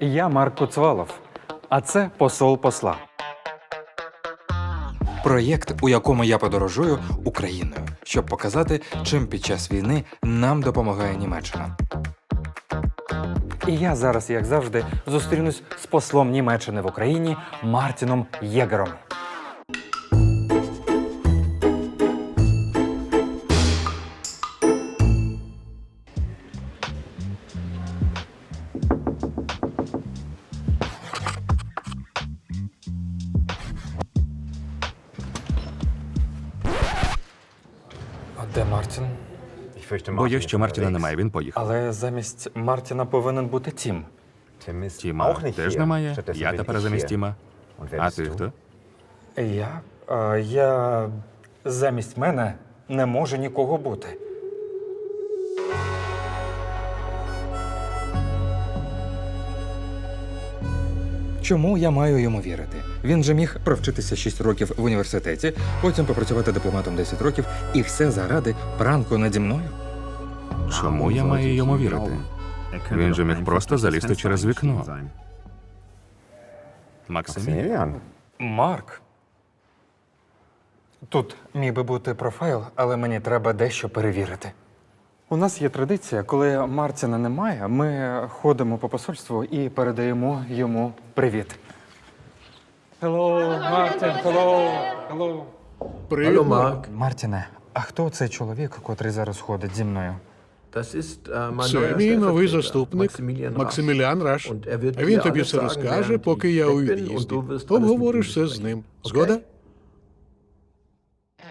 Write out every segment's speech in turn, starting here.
Я Марк Цвалов, а це посол посла. Проєкт, у якому я подорожую Україною, щоб показати, чим під час війни нам допомагає Німеччина. І я зараз, як завжди, зустрінусь з послом Німеччини в Україні Мартіном Єгером. Мартін? Боюсь, що Мартіна немає, він поїхав. Але замість Мартіна повинен бути Тім. Тіма теж немає. Я тепер замість Тіма. А ти хто? Я? Я замість мене не може нікого бути. Чому я маю йому вірити? Він же міг провчитися 6 років в університеті, потім попрацювати дипломатом 10 років, і все заради пранку наді мною. Чому я маю йому вірити? Він же міг просто залізти через вікно. Максимі? Марк. Тут міг би бути профайл, але мені треба дещо перевірити. У нас є традиція, коли Мартіна немає, ми ходимо по посольству і передаємо йому привіт. Hello, Мартін, hello, hello. Hallo Mark, Мартіне, а хто цей чоловік, котрий зараз ходить зі мною? äh, Це мій новий заступник. Максимілян Раш. Und er А він тобі все розкаже, поки я у від'їзді. Обговориш все з ним. Okay? Згода?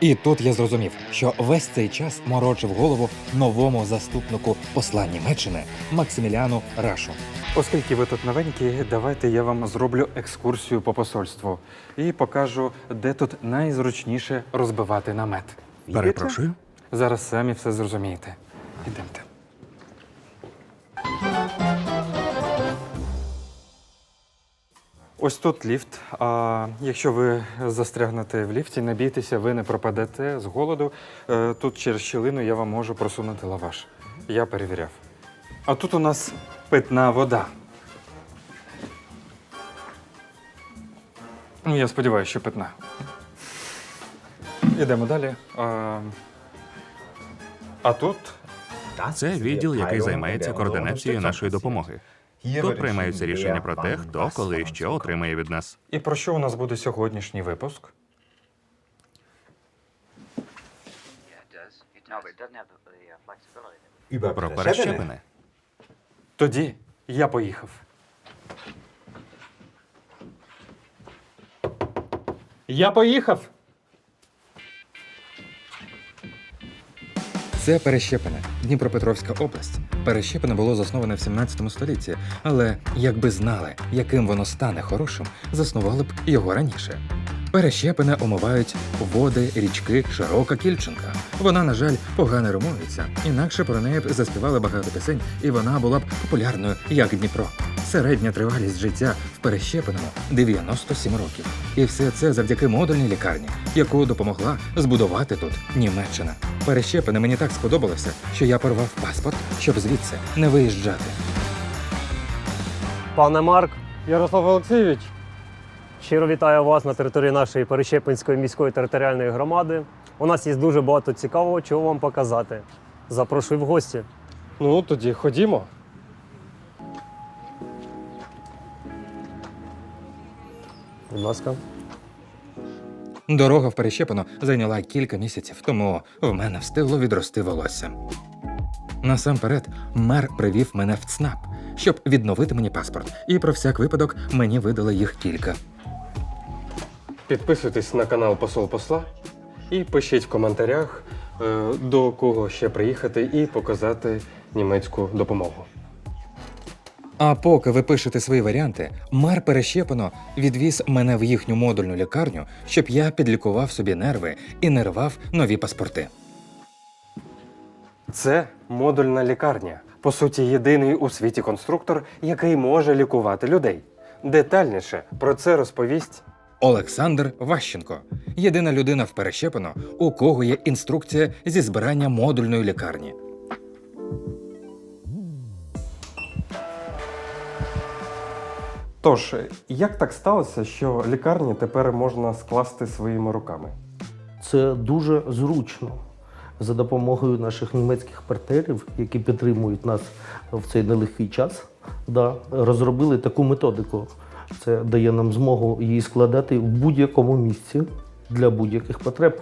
І тут я зрозумів, що весь цей час морочив голову новому заступнику посла Німеччини Максиміліану Рашу. Оскільки ви тут новенькі, давайте я вам зроблю екскурсію по посольству і покажу, де тут найзручніше розбивати намет. Перепрошую. Зараз самі все зрозумієте. Ідемте. Ось тут ліфт. А якщо ви застрягнете в ліфті, не бійтеся, ви не пропадете з голоду. Е, Тут через щілину я вам можу просунути лаваш. Я перевіряв. А тут у нас питна вода. Ну, я сподіваюся, що питна. Ідемо далі. А, а тут Це відділ, який займається координацією нашої допомоги. Тут приймаються рішення про те, хто, коли і що отримає від нас. І про що у нас буде сьогоднішній випуск? Про перещепини. Тоді я поїхав. Я поїхав. Це Перещепине, Дніпропетровська область. Перещепине було засноване в 17 столітті, але якби знали, яким воно стане хорошим, заснували б його раніше. Перещепине омивають води, річки, широка кільченка. Вона, на жаль, погано римується, інакше про неї б заспівали багато пісень, і вона була б популярною, як Дніпро. Середня тривалість життя в Перещепиному 97 років. І все це завдяки модульній лікарні, яку допомогла збудувати тут Німеччина. Перещепине мені так сподобалося, що я порвав паспорт, щоб звідси не виїжджати. Пане Марк, Ярослав Олексійович. Щиро вітаю вас на території нашої Перещепинської міської територіальної громади. У нас є дуже багато цікавого, чого вам показати. Запрошую в гості. Ну, тоді ходімо. Будь ласка. Дорога в Перещепино зайняла кілька місяців, тому в мене встигло відрости волосся. Насамперед, мер привів мене в ЦНАП, щоб відновити мені паспорт, і про всяк випадок мені видали їх кілька. Підписуйтесь на канал Посол Посла і пишіть в коментарях, е, до кого ще приїхати і показати німецьку допомогу. А поки ви пишете свої варіанти, мер Перещепино відвіз мене в їхню модульну лікарню, щоб я підлікував собі нерви і не рвав нові паспорти. Це модульна лікарня. По суті, єдиний у світі конструктор, який може лікувати людей. Детальніше про це розповість Олександр Ващенко єдина людина в Перещепино, у кого є інструкція зі збирання модульної лікарні. Тож, як так сталося, що лікарні тепер можна скласти своїми руками? Це дуже зручно. За допомогою наших німецьких партнерів, які підтримують нас в цей нелегкий час, да, розробили таку методику. Це дає нам змогу її складати в будь-якому місці для будь-яких потреб.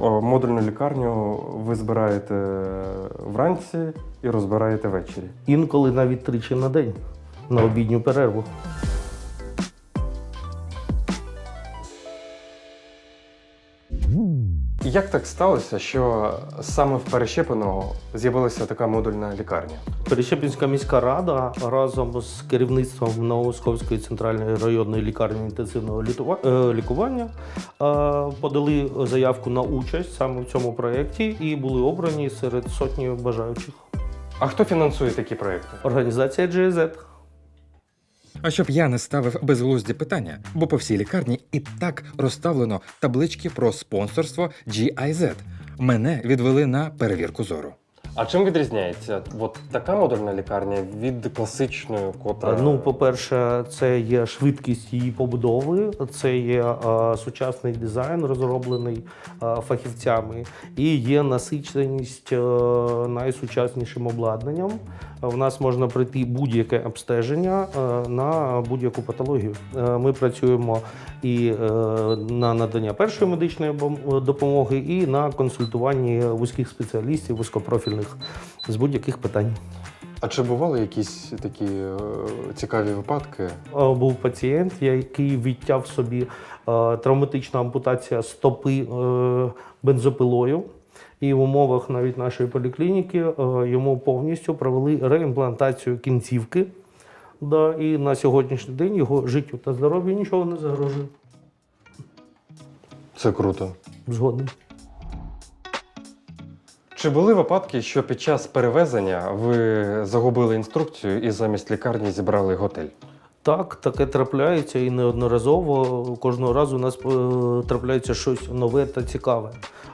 Модульну лікарню ви збираєте вранці і розбираєте ввечері. Інколи навіть тричі на день на обідню перерву. Як так сталося, що саме в Перещепино з'явилася така модульна лікарня? Перещепінська міська рада разом з керівництвом Новомосковської центральної районної лікарні інтенсивного е, лікування е, подали заявку на участь саме в цьому проєкті і були обрані серед сотні бажаючих. А хто фінансує такі проекти? Організація GIZ. А щоб я не ставив безглузді питання, бо по всій лікарні і так розставлено таблички про спонсорство GIZ. Мене відвели на перевірку зору. А чим відрізняється от така модульна лікарня від класичної, котра Ну, по-перше, це є швидкість її побудови, це є е, сучасний дизайн, розроблений е, фахівцями, і є насиченість е, найсучаснішим обладнанням. В нас можна пройти будь-яке обстеження е, на будь-яку патологію. Е, Ми працюємо і е, на надання першої медичної допомоги, і на консультуванні вузьких спеціалістів, вузькопрофільних з будь-яких питань. А чи бували якісь такі е, цікаві випадки? Е, був пацієнт, який відтяв собі е, травматична ампутація стопи е, бензопилою. І в умовах навіть нашої поліклініки е, йому повністю провели реімплантацію кінцівки. Да, і на сьогоднішній день його життю та здоров'ю нічого не загрожує. Це круто. Згоден. Чи були випадки, що під час перевезення ви загубили інструкцію і замість лікарні зібрали готель? Так, таке трапляється і неодноразово. Кожного разу у нас е, трапляється щось нове та цікаве,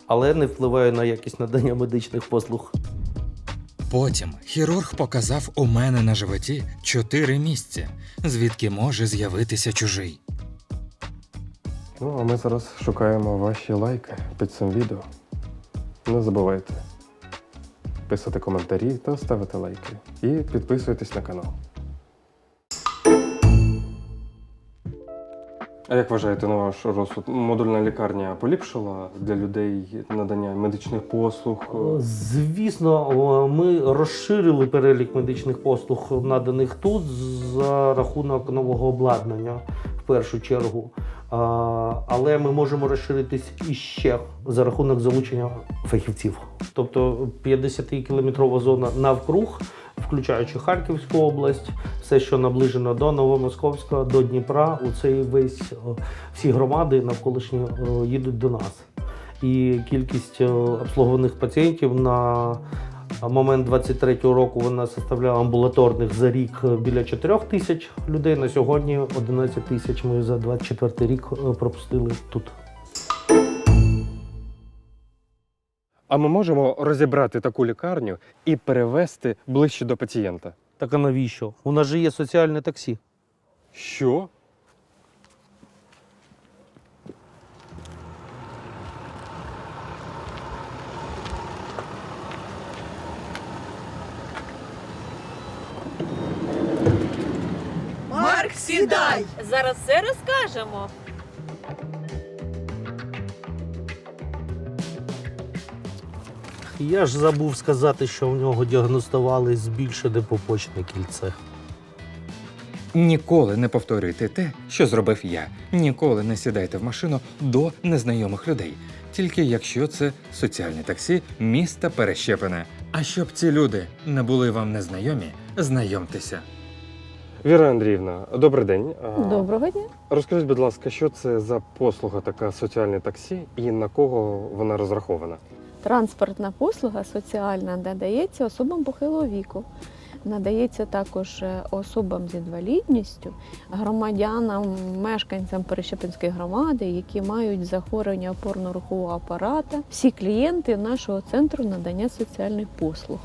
але не впливає на якість надання медичних послуг. Потім хірург показав у мене на животі чотири місця, звідки може з'явитися чужий. Ну, а ми зараз шукаємо ваші лайки під цим відео. Не забувайте писати коментарі та ставити лайки. І підписуйтесь на канал. А як вважаєте на ваш розсуд, модульна лікарня поліпшила для людей надання медичних послуг? Звісно, ми розширили перелік медичних послуг, наданих тут за рахунок нового обладнання першу чергу. Але ми можемо розширитись іще за рахунок залучення фахівців. Тобто 50-кілометрова зона навкруг, включаючи Харківську область, все, що наближено до Новомосковська, до Дніпра, у цей весь всі громади навколишні їдуть до нас і кількість е, обслугованих пацієнтів на момент 23-го року вона составляла амбулаторних за рік е, біля 4 тисяч людей. На сьогодні 11 тисяч ми за 24 рік е, пропустили тут. А ми можемо розібрати таку лікарню і перевести ближче до пацієнта. Так а навіщо? У нас же є соціальне таксі. Що? Сідай! Зараз все розкажемо. Я ж забув сказати, що в нього діагностували збільшене попочне кільце. Ніколи не повторюйте те, що зробив я. Ніколи не сідайте в машину до незнайомих людей, тільки якщо це соціальне таксі міста Перещепине. А щоб ці люди не були вам незнайомі, знайомтеся. Віра Андріївна, добрий день. Доброго дня. Розкажіть, будь ласка, що це за послуга така соціальне таксі і на кого вона розрахована? Транспортна послуга соціальна надається особам похилого віку. Надається також е, особам з інвалідністю, громадянам, мешканцям Перещепинської громади, які мають захворювання опорно-рухового апарата. Всі клієнти нашого центру надання соціальних послуг,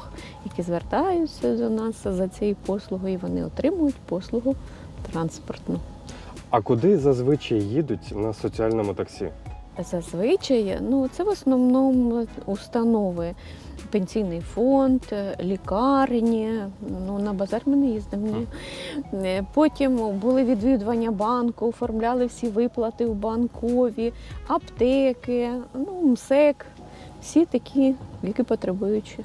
які звертаються до нас за цією послугою, і вони отримують послугу транспортну. А куди зазвичай їдуть на соціальному таксі? Зазвичай ну, це в основному установи. Пенсійний фонд, е, лікарні. Ну, на базар ми не їздимо. Ні. Е, Потім були відвідування банку, оформляли всі виплати у банкові, аптеки, ну, МСЕК, всі такі, які потребуючі.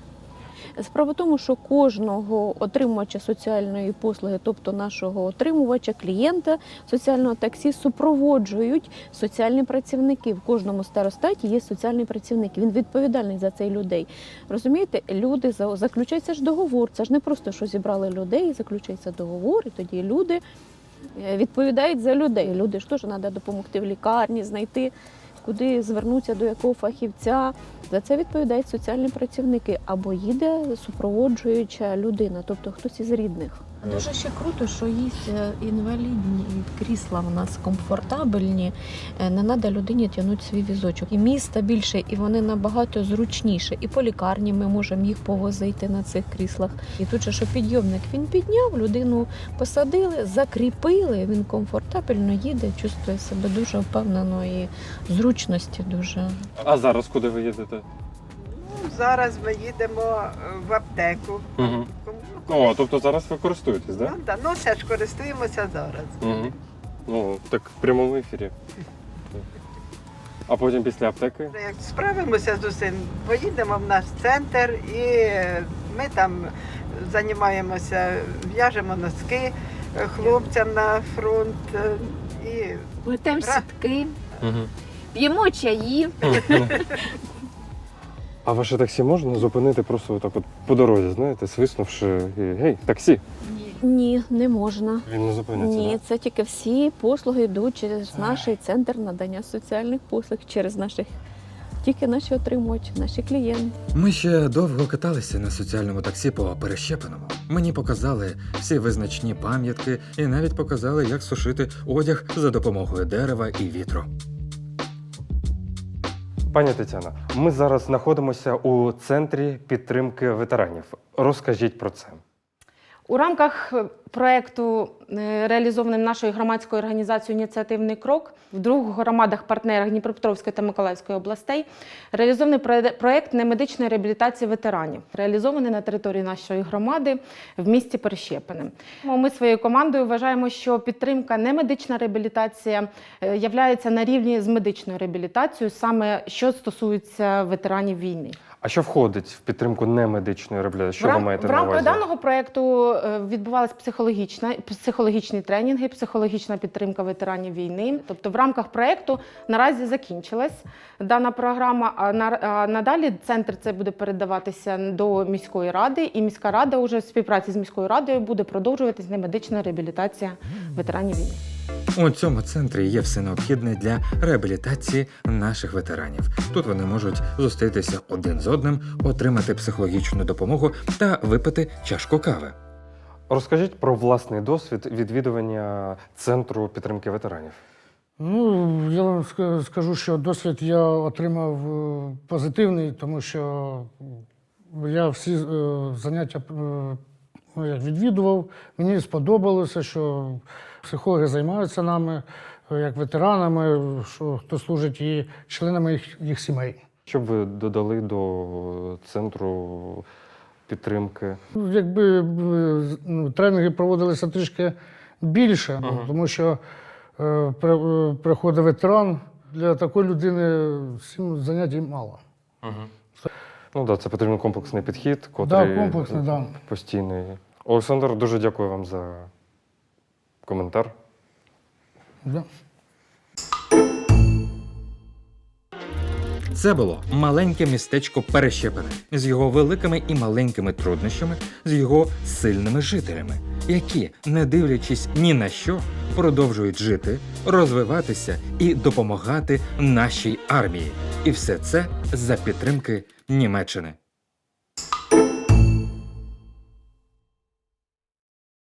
Справа в тому, що кожного отримувача соціальної послуги, тобто нашого отримувача, клієнта соціального таксі, супроводжують соціальні працівники. В кожному старостаті є соціальний працівник. Він відповідальний за цей людей. Розумієте, люди заключається ж договор. Це ж не просто що зібрали людей, заключається договор, і тоді люди е, відповідають за людей. Люди ж теж треба допомогти в лікарні, знайти, куди звернутися до якого фахівця. За це відповідають соціальні працівники або їде супроводжуюча людина, тобто хтось із рідних. Дуже ще круто, що є е, інвалідні крісла в нас комфортабельні. Е, Не треба людині тягнути свій візочок. І міста більше, і вони набагато зручніше. І по лікарні ми можемо їх повозити на цих кріслах. І тут же, що підйомник він підняв, людину посадили, закріпили. Він комфортабельно їде, чувствує себе дуже впевнено і зручності дуже. А зараз куди ви їдете? Зараз ми їдемо е, в аптеку. Угу. Ну, О, тобто зараз ви користуєтесь, ну, так? да, ну це ж користуємося зараз. Угу. Ну, так в прямому ефірі. А потім після аптеки? Як справимося з усім, поїдемо в наш центр і е, ми там займаємося, в'яжемо носки е, хлопцям на фронт. І Плетемо сітки, п'ємо чаї. А ваше таксі можна зупинити просто отак от по дорозі, знаєте, свиснувши і гей, таксі. Ні, не можна. Він не зупиниться. Ні, да? це тільки всі послуги йдуть через наш центр надання соціальних послуг, через наших тільки наші отримувачі, наші клієнти. Ми ще довго каталися на соціальному таксі по перещепеному. Мені показали всі визначні пам'ятки і навіть показали, як сушити одяг за допомогою дерева і вітру. Пані Тетяна, ми зараз знаходимося у центрі підтримки ветеранів. Розкажіть про це. У рамках е, проекту, е, реалізованим нашою громадською організацією Ініціативний крок в двох громадах партнерах Дніпропетровської та Миколаївської областей реалізований проект немедичної реабілітації ветеранів, реалізований на території нашої громади в місті Перещепине. Ми своєю командою вважаємо, що підтримка немедична реабілітація е, являється на рівні з медичною реабілітацією, саме що стосується ветеранів війни. А що входить в підтримку немедичної реабілітації? Що в, ви рам- маєте в на рамках увазі? даного проекту е, відбувалися психологічна психологічні тренінги, психологічна підтримка ветеранів війни. Тобто, в рамках проекту наразі закінчилась дана програма. А надалі центр це буде передаватися до міської ради, і міська рада уже в співпраці з міською радою буде продовжуватись немедична реабілітація ветеранів війни. У цьому центрі є все необхідне для реабілітації наших ветеранів. Тут вони можуть зустрітися один з одним, отримати психологічну допомогу та випити чашку кави. Розкажіть про власний досвід відвідування центру підтримки ветеранів. Ну, я вам скажу, що досвід я отримав е, позитивний, тому що я всі е, заняття е, ну, як відвідував. Мені сподобалося, що психологи займаються нами е, як ветеранами, що хто служить і членами їх, їх сімей. Що б ви додали до центру підтримки? Ну, Якби е, ну, тренінги проводилися трішки більше, ну, Ага. тому що е, е, приходить ветеран, для такої людини сім занять мало. Ну так, да, це потрібен комплексний підхід, котрий Да, комплексний, да. постійний. Олександр, дуже дякую вам за коментар. Да. Це було маленьке містечко Перещепине з його великими і маленькими труднощами, з його сильними жителями, які, не дивлячись ні на що, продовжують жити, розвиватися і допомагати нашій армії. І все це за підтримки Німеччини.